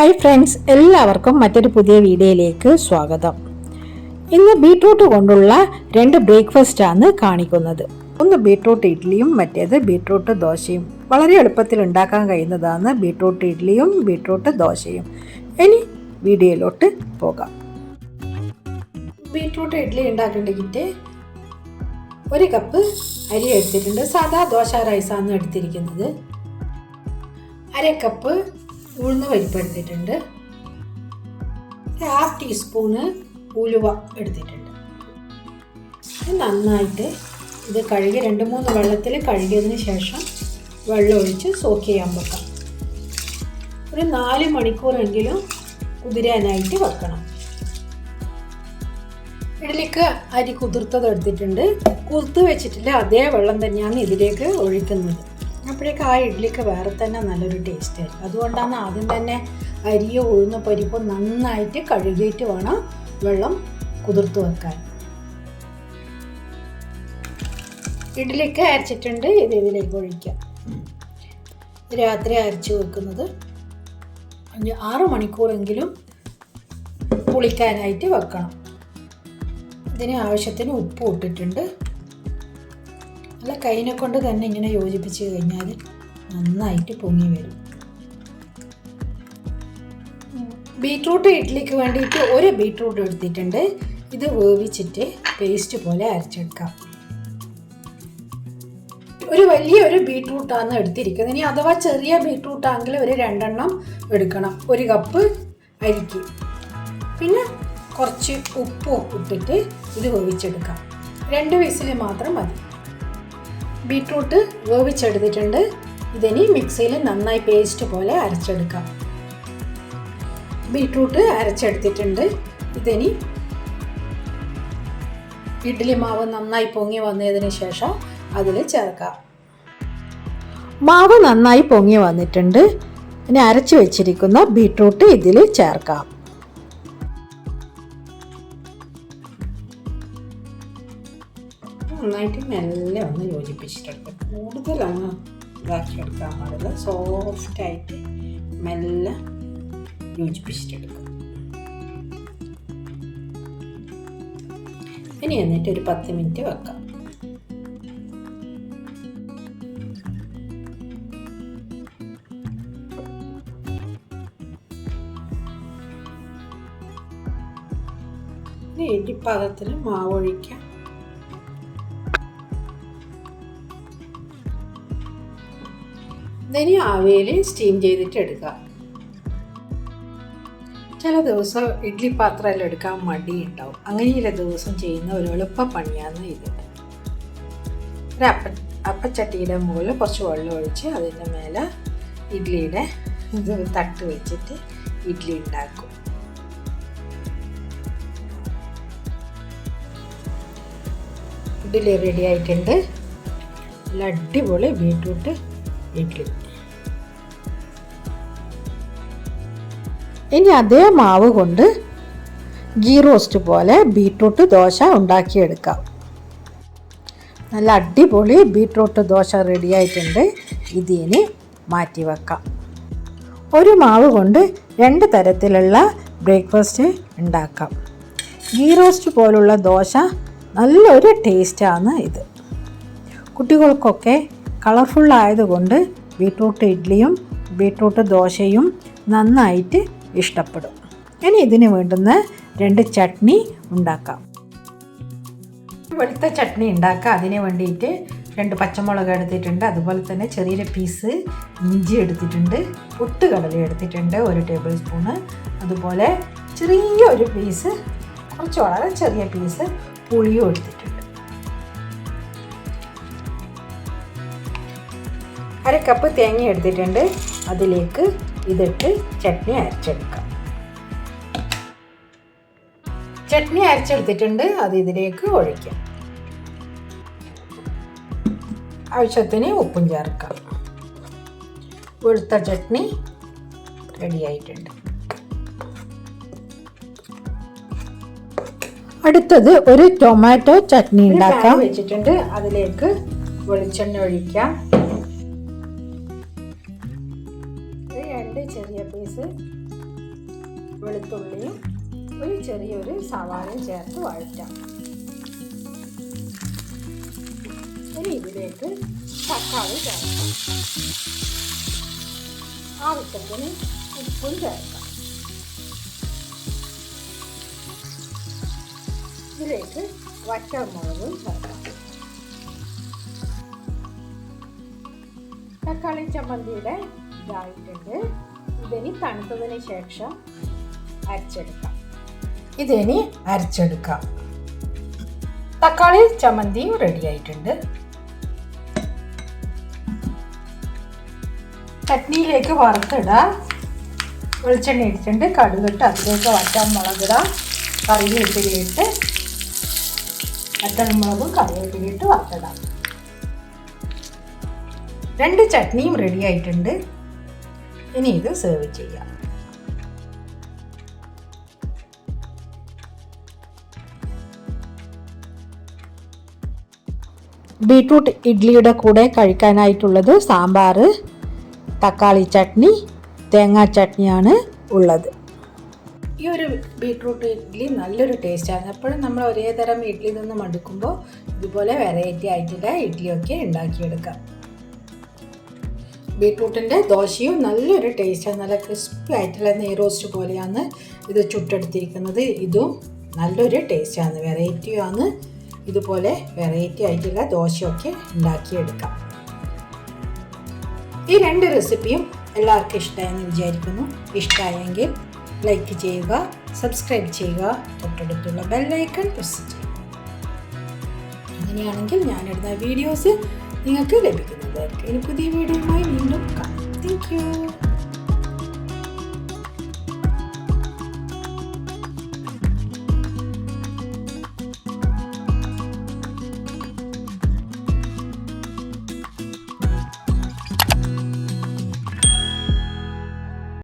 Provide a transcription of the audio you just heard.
Hi friends എല്ലാവർക്കും മറ്റൊരു പുതിയ വീഡിയോയിലേക്ക് സ്വാഗതം. ഇന്ന് ബീട്രൂട്ട് കൊണ്ടുള്ള രണ്ട് ബ്രേക്ക്ഫാസ്റ്റാണ് കാണിക്കുന്നത്. ഒന്ന് ബീട്രൂട്ട് ഇഡ്ഡലിയും മറ്റേത് ബീട്രൂട്ട് ദോശയും. വളരെ എളുപ്പത്തിൽ ഉണ്ടാക്കാൻ കഴിയുന്നതാണ് ബീട്രൂട്ട് ഇഡ്ഡലിയും ബീട്രൂട്ട് ദോശയും. ഇനി വീഡിയോയിലോട്ട് പോകാം. ബീട്രൂട്ട് ഇഡ്ഡലി ഉണ്ടാക്കിയിട്ട് ഒരു കപ്പ് അരി എടുത്തിട്ടുണ്ട്. സാധാ ദോശ റൈസാണ് എടുത്തിരിക്കുന്നത്. അര കപ്പ് ഉഴുന്ന് പരിപ്പ് എടുത്തിട്ടുണ്ട് ഹാഫ് ടീസ്പൂണ് ഉലുവ എടുത്തിട്ടുണ്ട്. നന്നായിട്ട് ഇത് കഴുകി രണ്ട് മൂന്ന് വെള്ളത്തിൽ കഴുകിയതിന് ശേഷം വെള്ളം ഒഴിച്ച് സോക്ക് ചെയ്യാൻ വെക്കാം. ഒരു നാല് മണിക്കൂറെങ്കിലും കുതിരാനായിട്ട് വെക്കണം. ഇതിലേക്ക് അരി കുതിർത്തത് എടുത്തിട്ടുണ്ട്. കുതിർത്ത് വെച്ചിട്ടില്ല അതേ വെള്ളം തന്നെയാണ് ഇതിലേക്ക് ഒഴിക്കുന്നത്. അപ്പോഴേക്ക് ആ ഇഡ്ഡലിക്ക് വേറെ തന്നെ നല്ലൊരു ടേസ്റ്റ് ആയിരിക്കും. അതുകൊണ്ടാണ് ആദ്യം തന്നെ അരിയോ ഉഴുന്ന പരിപ്പ് നന്നായിട്ട് കഴുകിയിട്ട് വേണം വെള്ളം കുതിർത്ത് വെക്കാൻ. ഇഡ്ഡലിക്ക് അരച്ചിട്ടുണ്ട് ഇത് ഇതിലേക്ക് ഒഴിക്കാം. രാത്രി അരച്ച് വെക്കുന്നത് അഞ്ച് ആറ് മണിക്കൂറെങ്കിലും പുളിക്കാനായിട്ട് വെക്കണം. ഇതിന് ആവശ്യത്തിന് ഉപ്പ് ഇട്ടിട്ടുണ്ട്. നല്ല കൈനെ കൊണ്ട് തന്നെ ഇങ്ങനെ യോജിപ്പിച്ച് കഴിഞ്ഞാൽ നന്നായിട്ട് പൊങ്ങി വരും. ബീട്രൂട്ട് ഇഡ്ഡലിക്ക് വേണ്ടിയിട്ട് ഒരു ബീട്രൂട്ട് എടുത്തിട്ടുണ്ട്. ഇത് വേവിച്ചിട്ട് പേസ്റ്റ് പോലെ അരച്ചെടുക്കാം. ഒരു വലിയ ഒരു ബീട്രൂട്ടാണ് എടുത്തിരിക്കുന്നത്. ഇനി അഥവാ ചെറിയ ബീട്രൂട്ടാണെങ്കിൽ ഒരു രണ്ടെണ്ണം എടുക്കണം. ഒരു കപ്പ് അരിക്ക്. പിന്നെ കുറച്ച് ഉപ്പും ഇട്ടിട്ട് ഇത് വേവിച്ചെടുക്കാം. രണ്ട് വിസിൽ മാത്രം മതി. ബീട്രൂട്ട് വേവിച്ചെടുത്തിട്ടുണ്ട്. ഇതിനി മിക്സിയിൽ നന്നായി പേസ്റ്റ് പോലെ അരച്ചെടുക്കാം. ബീട്രൂട്ട് അരച്ചെടുത്തിട്ടുണ്ട്. ഇതിനി ഇഡ്ഡലി മാവ് നന്നായി പൊങ്ങി വന്നതിന് ശേഷം അതിൽ ചേർക്കാം. മാവ് നന്നായി പൊങ്ങി വന്നിട്ടുണ്ട്. ഇനി അരച്ചു വെച്ചിരിക്കുന്ന ബീട്രൂട്ട് ഇതിൽ ചേർക്കാം. നന്നായിട്ട് മെല്ലെ ഒന്ന് യോജിപ്പിച്ചിട്ടുണ്ട് കൂടുതലങ്ങ് ഇതാക്കിയെടുക്കാൻ പാടില്ല. സോഫ്റ്റായിട്ട് മെല്ലെ യോജിപ്പിച്ചിട്ടെടുക്കും ഇനി എന്നിട്ട് ഒരു പത്ത് മിനിറ്റ് വെക്കാം. ഇനി ഇടിപ്പാകത്തിൽ മാവ് ഒഴിക്കാം. ഇതിനി ആവിയിൽ സ്റ്റീം ചെയ്തിട്ട് എടുക്കുക. ചില ദിവസം ഇഡ്ഡലി പാത്രമെല്ലാം എടുക്കാൻ മടിയുണ്ടാവും. അങ്ങനെയുള്ള ദിവസം ചെയ്യുന്ന ഒരു എളുപ്പ പണിയാണ് ഇത്. ഒരു അപ്പ അപ്പച്ചട്ടിയുടെ മുകളിൽ കുറച്ച് വെള്ളം ഒഴിച്ച് അതിന്റെ മേലെ ഇഡ്ഡലിയുടെ ഇത് തട്ട് വെച്ചിട്ട് ഇഡ്ഡലി ഉണ്ടാക്കും. ഇഡ്ഡലി റെഡി ആയിട്ടുണ്ട്. നല്ല അടിപൊളി ബീട്രൂട്ട് ഇഡ്ഡലി ഇനി അതേ മാവ് കൊണ്ട് ഗീ റോസ്റ്റ് പോലെ ബീട്രൂട്ട് ദോശ ഉണ്ടാക്കിയെടുക്കാം. നല്ല അടിപൊളി ബീട്രൂട്ട് ദോശ റെഡിയായിട്ടുണ്ട് ഇതിന് മാറ്റി വെക്കാം. ഒരു മാവ് കൊണ്ട് രണ്ട് തരത്തിലുള്ള ബ്രേക്ക്ഫാസ്റ്റ് ഉണ്ടാക്കാം. ഗീ റോസ്റ്റ് പോലുള്ള ദോശ നല്ലൊരു ടേസ്റ്റാണ് ഇത്. കുട്ടികൾക്കൊക്കെ കളർഫുള്ളായതുകൊണ്ട് ബീട്രൂട്ട് ഇഡ്ഡലിയും ബീട്രൂട്ട് ദോശയും നന്നായിട്ട് ഇഷ്ടപ്പെടും. ഇനി ഇതിന് വേണ്ടുന്ന രണ്ട് ചട്നി ഉണ്ടാക്കാം. വെളുത്ത ചട്നി ഉണ്ടാക്കാം. അതിന് വേണ്ടിയിട്ട് രണ്ട് പച്ചമുളക് എടുത്തിട്ടുണ്ട്. അതുപോലെ തന്നെ ചെറിയൊരു പീസ് ഇഞ്ചി എടുത്തിട്ടുണ്ട്. പൊട്ടുകടല എടുത്തിട്ടുണ്ട്. ഒരു ടേബിൾ സ്പൂണ് അതുപോലെ ചെറിയ ഒരു പീസ് കുറച്ച് വളരെ ചെറിയ പീസ് പുളിയും എടുത്തിട്ടുണ്ട്. അര കപ്പ് തേങ്ങ എടുത്തിട്ടുണ്ട്. അതിലേക്ക് ഇതിട്ട് ചട്നി അരച്ചെടുക്കാം. ചട്നി അരച്ചെടുത്തിട്ടുണ്ട്. അത് ഇതിലേക്ക് ഒഴിക്കാം. ആവശ്യത്തിന് ഉപ്പും ചേർക്കാം. വെളുത്ത ചട്നി റെഡിയായിട്ടുണ്ട്. അടുത്തത് ഒരു ടൊമാറ്റോ ചട്നി ഉണ്ടാക്കാം. വെച്ചിട്ടുണ്ട്. അതിലേക്ക് വെളിച്ചെണ്ണ ഒഴിക്കാം. രണ്ട് ചെറിയ പീസ് വെളുത്തുള്ളിയും ഒരു ചെറിയൊരു സവാളയും ചേർത്ത് വഴറ്റാം. ഇനി ഇതിലേക്ക് തക്കാളി ചേർക്കാം. ആവശ്യത്തിന് ഉപ്പും ചേർക്കാം. ഇതിലേക്ക് വറ്റമുളകും ചേർക്കാം. തക്കാളി ചമ്മന്തിയുടെ ഇതായിട്ടുണ്ട്. ഇതിനി തണുത്തതിന് ശേഷം അരച്ചെടുക്കാം. ഇതിനി അരച്ചെടുക്കാം. തക്കാളി ചമ്മന്തിയും റെഡി ആയിട്ടുണ്ട്. ചട്നിയിലേക്ക് വറുത്തിടാം. വെളിച്ചെണ്ണ ഇട്ടിട്ടുണ്ട്. കടുകിട്ട് അതിലേക്ക് വറ്റാൻ മുളകിടാം. കറിവേപ്പിലയിട്ട് വറ്റൽമുളകും കറിവേപ്പിലയിട്ട് വറുത്തിടാം. രണ്ട് ചട്നിയും റെഡി ആയിട്ടുണ്ട്. ഇനി ഇത് സെർവ് ചെയ്യാം. ബീട്രൂട്ട് ഇഡ്ഡലിയുടെ കൂടെ കഴിക്കാനായിട്ടുള്ളത് സാമ്പാർ തക്കാളി ചട്നി തേങ്ങാ ചട്നിയാണ് ഉള്ളത്. ഈ ഒരു ബീട്രൂട്ട് ഇഡ്ഡലി നല്ലൊരു ടേസ്റ്റാണ് എപ്പോഴും നമ്മൾ ഒരേ തരം ഇഡ്ഡലി നിന്ന് മടുക്കുമ്പോൾ ഇതുപോലെ വെറൈറ്റി ആയിട്ടുള്ള ഇഡ്ഡലിയൊക്കെ ഉണ്ടാക്കിയെടുക്കാം. ബീട്രൂട്ടിന്റെ ദോശയും നല്ലൊരു ടേസ്റ്റാണ്. നല്ല ക്രിസ്പി ആയിട്ടുള്ള നെയ് റോസ്റ്റ് പോലെയാണ് ഇത് ചുട്ടെടുത്തിരിക്കുന്നത്. ഇതും നല്ലൊരു ടേസ്റ്റാണ് വെറൈറ്റിയാണ്. ഇതുപോലെ വെറൈറ്റി ആയിട്ടുള്ള ദോശയൊക്കെ ഉണ്ടാക്കിയെടുക്കാം. ഈ രണ്ട് റെസിപ്പിയും എല്ലാവർക്കും ഇഷ്ടമായെന്ന് വിചാരിക്കുന്നു. ഇഷ്ടമായെങ്കിൽ ലൈക്ക് ചെയ്യുക സബ്സ്ക്രൈബ് ചെയ്യുക തൊട്ടടുത്തുള്ള ബെല്ലൈക്കൺ പ്രസ് ചെയ്യുക. അങ്ങനെയാണെങ്കിൽ ഞാനിടുന്ന വീഡിയോസ് നിങ്ങൾക്ക് ലഭിക്കുന്നതായിരിക്കും ഇനി പുതിയ വീഡിയോയുമായി വീണ്ടും കാണാം. Thank you